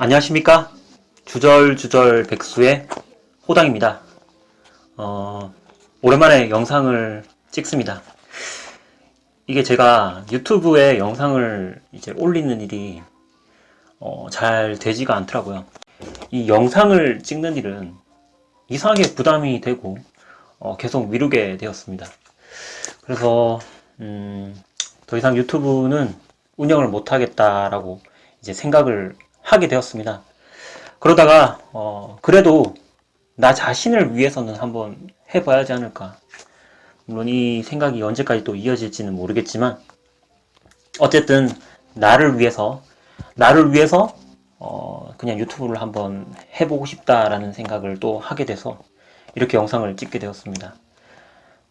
안녕하십니까? 주절주절 백수의 호당입니다. 어, 오랜만에 영상을 찍습니다. 이게 제가 유튜브에 영상을 이제 올리는 일이 어, 잘 되지가 않더라고요. 이 영상을 찍는 일은 이상하게 부담이 되고 어, 계속 미루게 되었습니다. 그래서 음, 더 이상 유튜브는 운영을 못하겠다라고 이제 생각을 하게 되었습니다. 그러다가 어, 그래도 나 자신을 위해서는 한번 해봐야지 않을까. 물론 이 생각이 언제까지 또 이어질지는 모르겠지만 어쨌든 나를 위해서 나를 위해서 어, 그냥 유튜브를 한번 해보고 싶다라는 생각을 또 하게 돼서 이렇게 영상을 찍게 되었습니다.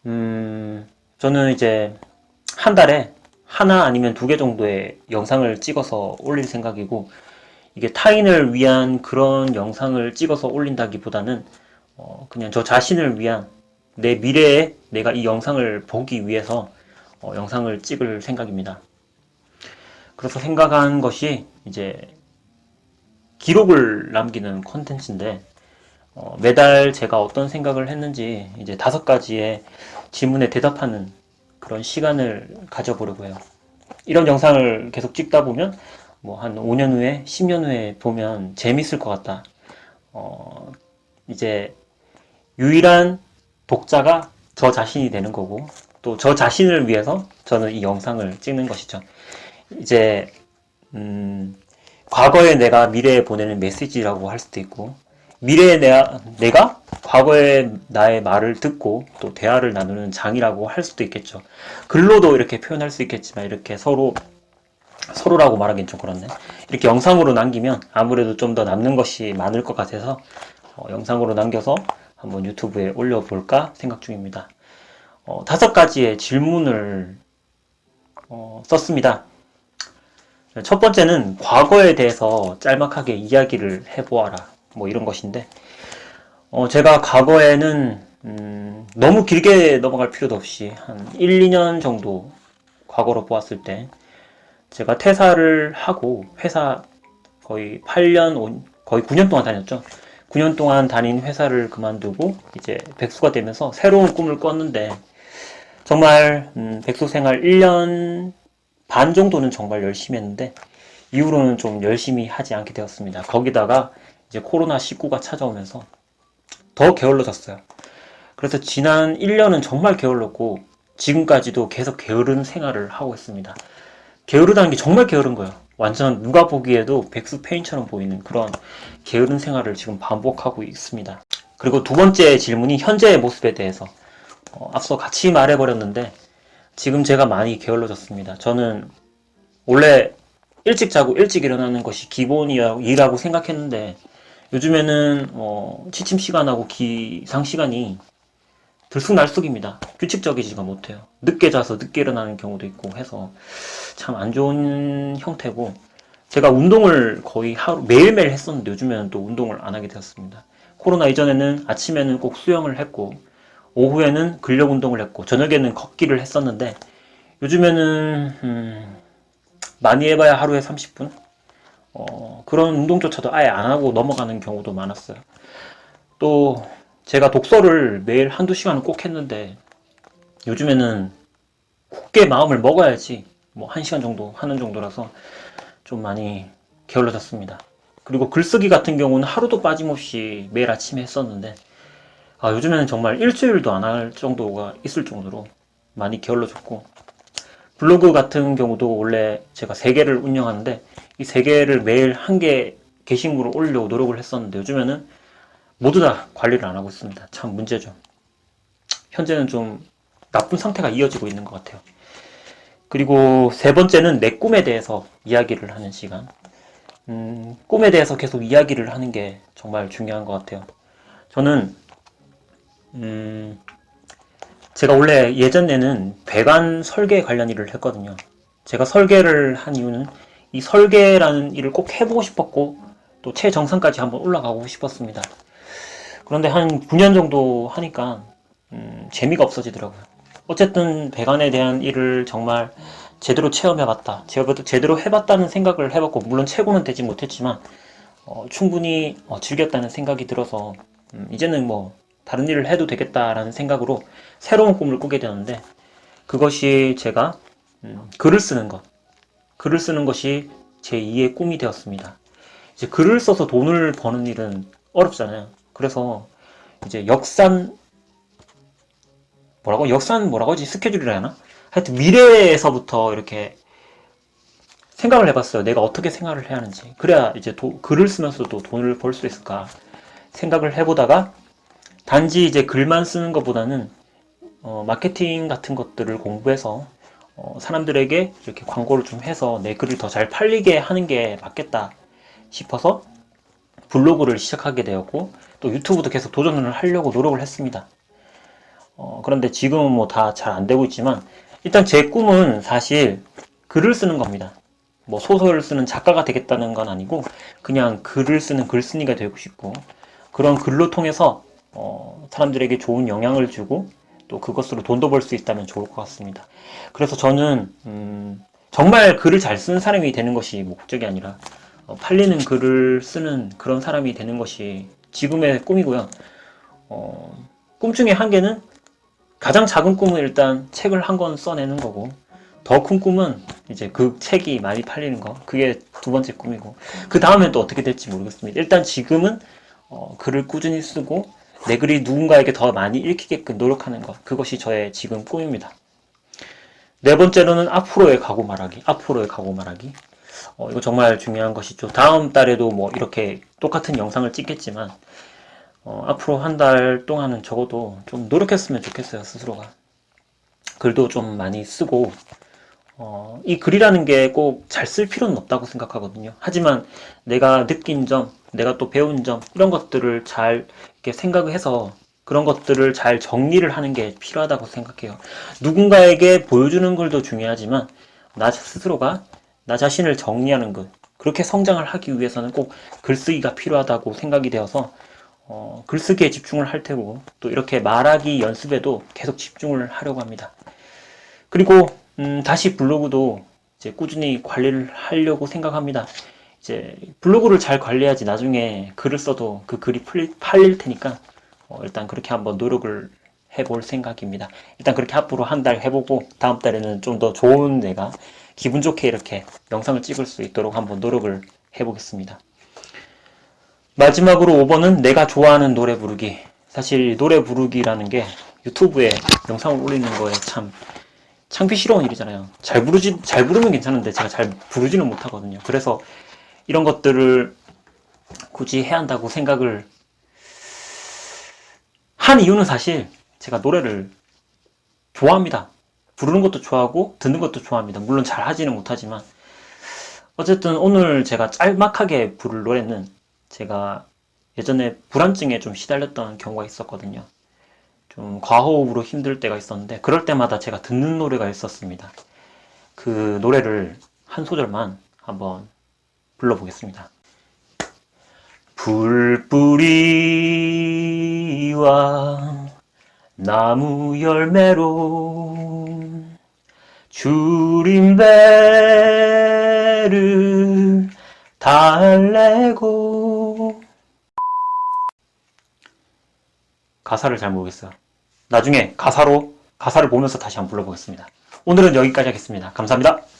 음, 저는 이제 한 달에 하나 아니면 두 개 정도의 영상을 찍어서 올릴 생각이고 이게 타인을 위한 그런 영상을 찍어서 올린다기보다는 어, 그냥 저 자신을 위한 내 미래에 내가 이 영상을 보기 위해서 어, 영상을 찍을 생각입니다. 그래서 생각한 것이 이제 기록을 남기는 콘텐츠인데 어, 매달 제가 어떤 생각을 했는지 이제 다섯 가지의 질문에 대답하는 그런 시간을 가져보려고 해요. 이런 영상을 계속 찍다 보면 뭐 한 5년 후에, 10년 후에 보면 재밌을 것 같다. 어, 이제 유일한 독자가 저 자신이 되는 거고 또 저 자신을 위해서 저는 이 영상을 찍는 것이죠. 이제 음, 과거에 내가 미래에 보내는 메시지라고 할 수도 있고 미래에 내가, 내가 과거의 나의 말을 듣고 또 대화를 나누는 장이라고 할 수도 있겠죠. 글로도 이렇게 표현할 수 있겠지만 이렇게 서로 서로라고 말하기엔 좀 그렇네. 이렇게 영상으로 남기면 아무래도 좀 더 남는 것이 많을 것 같아서 어, 영상으로 남겨서 한번 유튜브에 올려볼까 생각 중입니다. 어, 다섯 가지의 질문을 어, 썼습니다. 첫 번째는 과거에 대해서 짤막하게 이야기를 해보아라. 뭐 이런 것인데, 어, 제가 과거에는, 음, 너무 길게 넘어갈 필요도 없이 한 1, 2년 정도 과거로 보았을 때, 제가 퇴사를 하고 회사 거의 8년, 오- 거의 9년 동안 다녔죠. 9년 동안 다닌 회사를 그만두고 이제 백수가 되면서 새로운 꿈을 꿨는데, 정말, 음, 백수 생활 1년 반 정도는 정말 열심히 했는데, 이후로는 좀 열심히 하지 않게 되었습니다. 거기다가 이제 코로나 19가 찾아오면서 더 게을러졌어요. 그래서 지난 1년은 정말 게을렀고 지금까지도 계속 게으른 생활을 하고 있습니다. 게으르다는 게 정말 게으른 거예요. 완전 누가 보기에도 백수 페인처럼 보이는 그런 게으른 생활을 지금 반복하고 있습니다. 그리고 두 번째 질문이 현재의 모습에 대해서 어, 앞서 같이 말해버렸는데 지금 제가 많이 게을러졌습니다. 저는 원래 일찍 자고 일찍 일어나는 것이 기본이라고 생각했는데 요즘에는 어, 취침 시간하고 기상 시간이 들쑥날쑥입니다. 규칙적이지가 못해요. 늦게 자서 늦게 일어나는 경우도 있고 해서 참 안 좋은 형태고 제가 운동을 거의 하루 매일매일 했었는데 요즘에는 또 운동을 안 하게 되었습니다. 코로나 이전에는 아침에는 꼭 수영을 했고 오후에는 근력 운동을 했고 저녁에는 걷기를 했었는데 요즘에는 음, 많이 해봐야 하루에 30분? 어, 그런 운동조차도 아예 안 하고 넘어가는 경우도 많았어요. 또, 제가 독서를 매일 한두 시간은 꼭 했는데, 요즘에는 굳게 마음을 먹어야지, 뭐, 한 시간 정도 하는 정도라서 좀 많이 게을러졌습니다. 그리고 글쓰기 같은 경우는 하루도 빠짐없이 매일 아침에 했었는데, 아, 요즘에는 정말 일주일도 안 할 정도가 있을 정도로 많이 게을러졌고, 블로그 같은 경우도 원래 제가 세 개를 운영하는데 이 세 개를 매일 한 개 게시물을 올리려고 노력을 했었는데 요즘에는 모두 다 관리를 안 하고 있습니다. 참 문제죠. 현재는 좀 나쁜 상태가 이어지고 있는 것 같아요. 그리고 세 번째는 내 꿈에 대해서 이야기를 하는 시간. 음, 꿈에 대해서 계속 이야기를 하는 게 정말 중요한 것 같아요. 저는 음, 제가 원래 예전에는 배관 설계 관련 일을 했거든요. 제가 설계를 한 이유는 이 설계라는 일을 꼭 해보고 싶었고 또 최정상까지 한번 올라가고 싶었습니다. 그런데 한 9년 정도 하니까 음, 재미가 없어지더라고요. 어쨌든 배관에 대한 일을 정말 제대로 체험해봤다. 제대로, 해봤다는 생각을 해봤고 물론 최고는 되지 못했지만 어, 충분히 어, 즐겼다는 생각이 들어서 음, 이제는 뭐 다른 일을 해도 되겠다라는 생각으로 새로운 꿈을 꾸게 되었는데 그것이 제가 음, 글을 쓰는 것, 글을 쓰는 것이 제 2의 꿈이 되었습니다. 이제 글을 써서 돈을 버는 일은 어렵잖아요. 그래서 이제 역산 뭐라고 역산 뭐라고 하지 스케줄이라 하나? 하여튼 미래에서부터 이렇게 생각을 해봤어요. 내가 어떻게 생활을 해야 하는지. 그래야 이제 도- 글을 쓰면서도 돈을 벌 수 있을까 생각을 해보다가 단지 이제 글만 쓰는 것보다는 어, 마케팅 같은 것들을 공부해서 어, 사람들에게 이렇게 광고를 좀 해서 내 글을 더 잘 팔리게 하는 게 맞겠다 싶어서 블로그를 시작하게 되었고 또 유튜브도 계속 도전을 하려고 노력을 했습니다. 어, 그런데 지금은 뭐 다 잘 안 되고 있지만 일단 제 꿈은 사실 글을 쓰는 겁니다. 뭐 소설을 쓰는 작가가 되겠다는 건 아니고 그냥 글을 쓰는 글쓴이가 되고 싶고 그런 글로 통해서 어, 사람들에게 좋은 영향을 주고 또 그것으로 돈도 벌 수 있다면 좋을 것 같습니다. 그래서 저는 음, 정말 글을 잘 쓰는 사람이 되는 것이 목적이 아니라 어, 팔리는 글을 쓰는 그런 사람이 되는 것이 지금의 꿈이고요. 어, 꿈 중에 한 개는 가장 작은 꿈은 일단 책을 한 권 써내는 거고 더 큰 꿈은 이제 그 책이 많이 팔리는 거 그게 두 번째 꿈이고 그 다음엔 또 어떻게 될지 모르겠습니다. 일단 지금은 어, 글을 꾸준히 쓰고 내 글이 누군가에게 더 많이 읽히게끔 노력하는 것 그것이 저의 지금 꿈입니다. 네 번째로는 앞으로의 각오 말하기 앞으로의 각오 말하기 어, 이거 정말 중요한 것이죠. 다음 달에도 뭐 이렇게 똑같은 영상을 찍겠지만 어, 앞으로 한 달 동안은 적어도 좀 노력했으면 좋겠어요, 스스로가. 글도 좀 많이 쓰고, 어, 이 글이라는 게 꼭 잘 쓸 필요는 없다고 생각하거든요. 하지만 내가 느낀 점, 내가 또 배운 점, 이런 것들을 잘 이렇게 생각을 해서 그런 것들을 잘 정리를 하는 게 필요하다고 생각해요. 누군가에게 보여주는 글도 중요하지만, 나 스스로가 나 자신을 정리하는 것, 그렇게 성장을 하기 위해서는 꼭 글쓰기가 필요하다고 생각이 되어서 어, 글쓰기에 집중을 할 테고 또 이렇게 말하기 연습에도 계속 집중을 하려고 합니다. 그리고 음, 다시 블로그도 이제 꾸준히 관리를 하려고 생각합니다. 이제 블로그를 잘 관리해야지 나중에 글을 써도 그 글이 풀릴, 팔릴 테니까 어, 일단 그렇게 한번 노력을 해볼 생각입니다. 일단 그렇게 앞으로 한 달 해보고 다음 달에는 좀 더 좋은 내가 기분 좋게 이렇게 영상을 찍을 수 있도록 한번 노력을 해보겠습니다. 마지막으로 5번은 내가 좋아하는 노래 부르기. 사실 노래 부르기라는 게 유튜브에 영상을 올리는 거에 참 창피스러운 일이잖아요. 잘 부르지, 잘 부르면 괜찮은데 제가 잘 부르지는 못하거든요. 그래서 이런 것들을 굳이 해야 한다고 생각을 한 이유는 사실 제가 노래를 좋아합니다. 부르는 것도 좋아하고 듣는 것도 좋아합니다. 물론 잘 하지는 못하지만 어쨌든 오늘 제가 짤막하게 부를 노래는 제가 예전에 불안증에 좀 시달렸던 경우가 있었거든요. 좀 과호흡으로 힘들 때가 있었는데 그럴 때마다 제가 듣는 노래가 있었습니다. 그 노래를 한 소절만 한번 불러보겠습니다. 불뿌리와 나무 열매로 주림배를 달래고 가사를 잘 모르겠어요. 나중에 가사로 가사를 보면서 다시 한번 불러보겠습니다. 오늘은 여기까지 하겠습니다. 감사합니다.